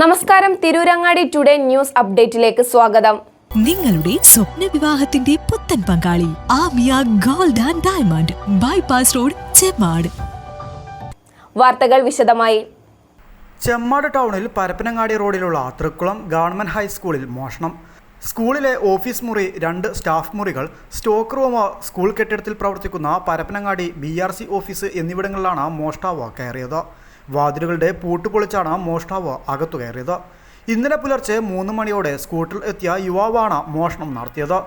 നമസ്കാരം. Tirurangadi today news അപ്ഡേറ്റിലേക്ക് സ്വാഗതം. നിങ്ങളുടെ സ്വപ്ന വിവാഹത്തിന്റെ പുത്തൻ പങ്കാളി Amiya gold and diamond bypass road Chemmad. വാർത്തകൾ വിശദമായി. ചെമ്മാട് ടൗണിൽ പരപ്പനങ്ങാടി റോഡിലുള്ള തൃക്കുളം ഗവൺമെന്റ് ഹൈസ്കൂളിൽ മോഷണം. സ്കൂളിലെ ഓഫീസ് മുറി രണ്ട് സ്റ്റാഫ് മുറികൾ സ്റ്റോക്ക് റൂം സ്കൂൾ കെട്ടിടത്തിൽ പ്രവർത്തിക്കുന്ന Parappanangadi B R C office എന്നിവിടങ്ങളിലാണ് മോഷ്ടാവ് കയറിയത്. വാതിലുകളുടെ പൂട്ടുപൊളിച്ചാണ് മോഷ്ടാവ് അകത്തു കയറിയത്. ഇന്നലെ പുലർച്ചെ മൂന്ന് മണിയോടെ സ്കൂട്ടറിൽ എത്തിയ യുവാവാണ് മോഷണം നടത്തിയത്.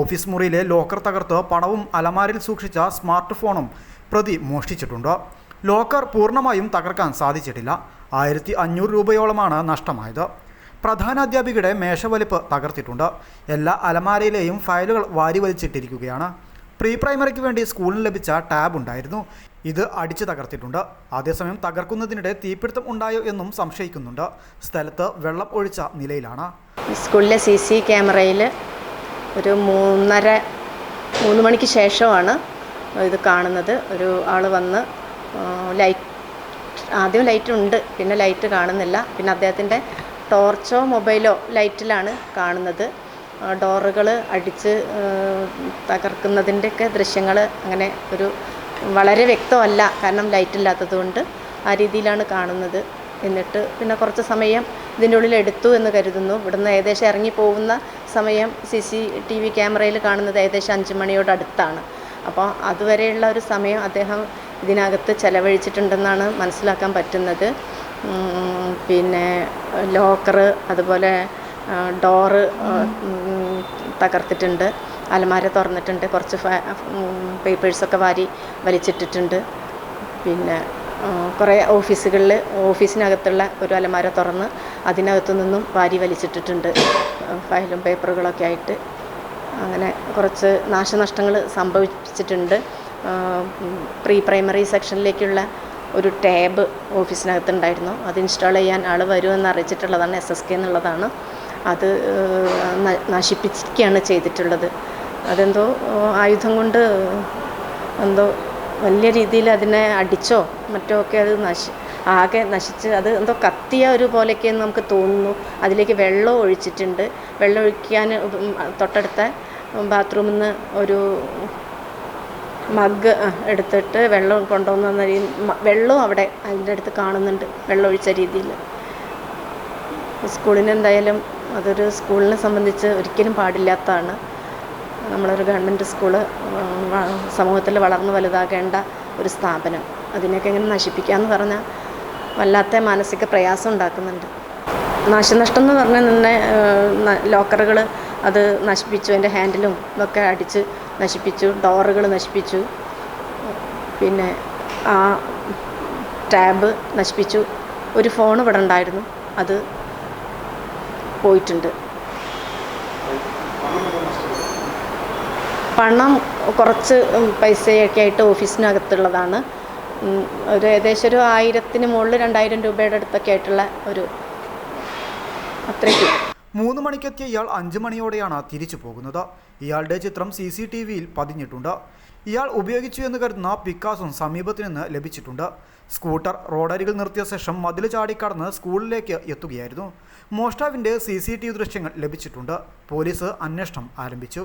ഓഫീസ് മുറിയിലെ ലോക്കർ തകർത്ത് പണവും അലമാരിൽ സൂക്ഷിച്ച സ്മാർട്ട് ഫോണും പ്രതി മോഷ്ടിച്ചിട്ടുണ്ട്. ലോക്കർ പൂർണമായും തകർക്കാൻ സാധിച്ചിട്ടില്ല. ആയിരത്തി അഞ്ഞൂറ് രൂപയോളമാണ് നഷ്ടമായത്. പ്രധാനാധ്യാപികയുടെ മേശവലിപ്പ് തകർത്തിട്ടുണ്ട്. എല്ലാ അലമാരയിലെയും ഫയലുകൾ വാരി വലിച്ചിട്ടിരിക്കുകയാണ് പ്രീ പ്രൈമറിക്ക് വേണ്ടി സ്കൂളിന് ലഭിച്ച ടാബ് ഉണ്ടായിരുന്നു. ഇത് അടിച്ചു തകർത്തിട്ടുണ്ട്. അതേസമയം തകർക്കുന്നതിനിടെ തീപിടുത്തം ഉണ്ടായോ എന്നും സംശയിക്കുന്നുണ്ട്. സ്ഥലത്ത് വെള്ളം ഒഴിച്ച നിലയിലാണ്. സ്കൂളിലെ സി സി ക്യാമറയിൽ ഒരു മൂന്നര മൂന്ന് മണിക്ക് ശേഷമാണ് ഇത് കാണുന്നത്. ഒരു ആൾ വന്ന് ലൈറ്റ് ആദ്യം ലൈറ്റ് ഉണ്ട് പിന്നെ ലൈറ്റ് കാണുന്നില്ല. പിന്നെ അദ്ദേഹത്തിന്റെ ടോർച്ചോ മൊബൈലോ ലൈറ്റിലാണ് കാണുന്നത്. ഡോറുകൾ അടിച്ച് തകർക്കുന്നതിന്റെയൊക്കെ ദൃശ്യങ്ങൾ അങ്ങനെ ഒരു വളരെ വ്യക്തമല്ല കാരണം ലൈറ്റ് ഇല്ലാത്തത് കൊണ്ട് ആ രീതിയിലാണ് കാണുന്നത്. എന്നിട്ട് പിന്നെ കുറച്ച് സമയം ഇതിന്റെ ഉള്ളിൽ എടുത്തു എന്ന് കരുതുന്നു. ഇവിടുന്ന് ഏകദേശം ഇറങ്ങി പോകുന്ന സമയം സി സി ടി വി ക്യാമറയിൽ കാണുന്നത് ഏകദേശം അഞ്ച് മണിയോട് അടുത്താണ്. അപ്പോൾ അതുവരെയുള്ള ഒരു സമയം അദ്ദേഹം ഇതിനകത്ത് ചെലവഴിച്ചിട്ടുണ്ടെന്നാണ് മനസ്സിലാക്കാൻ പറ്റുന്നത്. പിന്നെ ലോക്കറ് അതുപോലെ ഡോറ് തകർത്തിട്ടുണ്ട്. അലമാര തുറന്നിട്ടുണ്ട്. കുറച്ച് പേപ്പേഴ്സൊക്കെ വാരി വലിച്ചിട്ടിട്ടുണ്ട്. പിന്നെ കുറേ ഓഫീസുകളിൽ ഓഫീസിനകത്തുള്ള ഒരു അലമാര തുറന്ന് അതിനകത്തു നിന്നും വാരി വലിച്ചിട്ടിട്ടുണ്ട്. ഫയലും പേപ്പറുകളൊക്കെ ആയിട്ട്. അങ്ങനെ കുറച്ച് നാശനഷ്ടങ്ങൾ സംഭവിച്ചിട്ടുണ്ട്. പ്രീ പ്രൈമറി സെക്ഷനിലേക്കുള്ള ഒരു ടാബ് ഓഫീസിനകത്തുണ്ടായിരുന്നു. അത് ഇൻസ്റ്റാൾ ചെയ്യാൻ ആൾ വരുമെന്ന് അറിയിച്ചിട്ടുള്ളതാണ് എസ് എസ് കെ എന്നുള്ളതാണ്. അത് നശിപ്പിക്കുകയാണ് ചെയ്തിട്ടുള്ളത്. അതെന്തോ ആയുധം കൊണ്ട് എന്തോ വലിയ രീതിയിൽ അതിനെ അടിച്ചോ മറ്റോ ഒക്കെ അത് നശി ആകെ നശിച്ച് അത് എന്തോ കത്തിയ ഒരു പോലെയൊക്കെ നമുക്ക് തോന്നുന്നു. അതിലേക്ക് വെള്ളം ഒഴിച്ചിട്ടുണ്ട്. വെള്ളം ഒഴിക്കാൻ തൊട്ടടുത്ത ബാത്റൂമിൽ നിന്ന് ഒരു മഗ് എടുത്തിട്ട് വെള്ളം കൊണ്ടുവന്ന രീതി വെള്ളവും അവിടെ അതിന്റെ അടുത്ത് കാണുന്നുണ്ട് വെള്ളം ഒഴിച്ച രീതിയിൽ. സ്കൂളിന് എന്തായാലും അതൊരു സ്കൂളിനെ സംബന്ധിച്ച് ഒരിക്കലും പാടില്ലാത്തതാണ്. നമ്മളൊരു ഗവൺമെന്റ് സ്കൂൾ സമൂഹത്തിൽ വളർന്നു വലുതാകേണ്ട ഒരു സ്ഥാപനം. അതിനെയൊക്കെ ഇങ്ങനെ നശിപ്പിക്കാന്ന് പറഞ്ഞാൽ വല്ലാത്ത മാനസിക പ്രയാസം ഉണ്ടാക്കുന്നുണ്ട്. നാശനഷ്ടം എന്ന് പറഞ്ഞാൽ നിന്നെ ലോക്കറുകൾ അത് നശിപ്പിച്ചു അതിന്റെ ഹാൻഡിലും ഇതൊക്കെ അടിച്ച് നശിപ്പിച്ചു ഡോറുകൾ നശിപ്പിച്ചു പിന്നെ ആ ടാബ് നശിപ്പിച്ചു. ഒരു ഫോൺ ഇവിടെ ഉണ്ടായിരുന്നു അത് പോയിട്ടുണ്ട്. പണം കുറച്ച് പൈസയൊക്കെ ആയിട്ട് ഓഫീസിനകത്തുള്ളതാണ്. ഒരു ഏകദേശം ഒരു ആയിരത്തിന് മുകളിൽ രണ്ടായിരം രൂപയുടെ അടുത്തൊക്കെ ആയിട്ടുള്ള ഒരു അത്രയ്ക്ക്. മൂന്ന് മണിക്കെത്തിയ ഇയാൾ അഞ്ചു മണിയോടെയാണ് തിരിച്ചു പോകുന്നത്. ഇയാളുടെ ചിത്രം സി സി ടി വിയിൽ പതിഞ്ഞിട്ടുണ്ട്. ഇയാൾ ഉപയോഗിച്ചു എന്ന് കരുതുന്ന പിക്കാസും സമീപത്തു നിന്ന് ലഭിച്ചിട്ടുണ്ട്. സ്കൂട്ടർ റോഡരികിൽ നിർത്തിയ ശേഷം മതിൽ ചാടിക്കടന്ന് സ്കൂളിലേക്ക് എത്തുകയായിരുന്നു. മോഷ്ടാവിന്റെ സി സി ടി വി ദൃശ്യങ്ങൾ ലഭിച്ചിട്ടുണ്ട്. പോലീസ് അന്വേഷണം ആരംഭിച്ചു.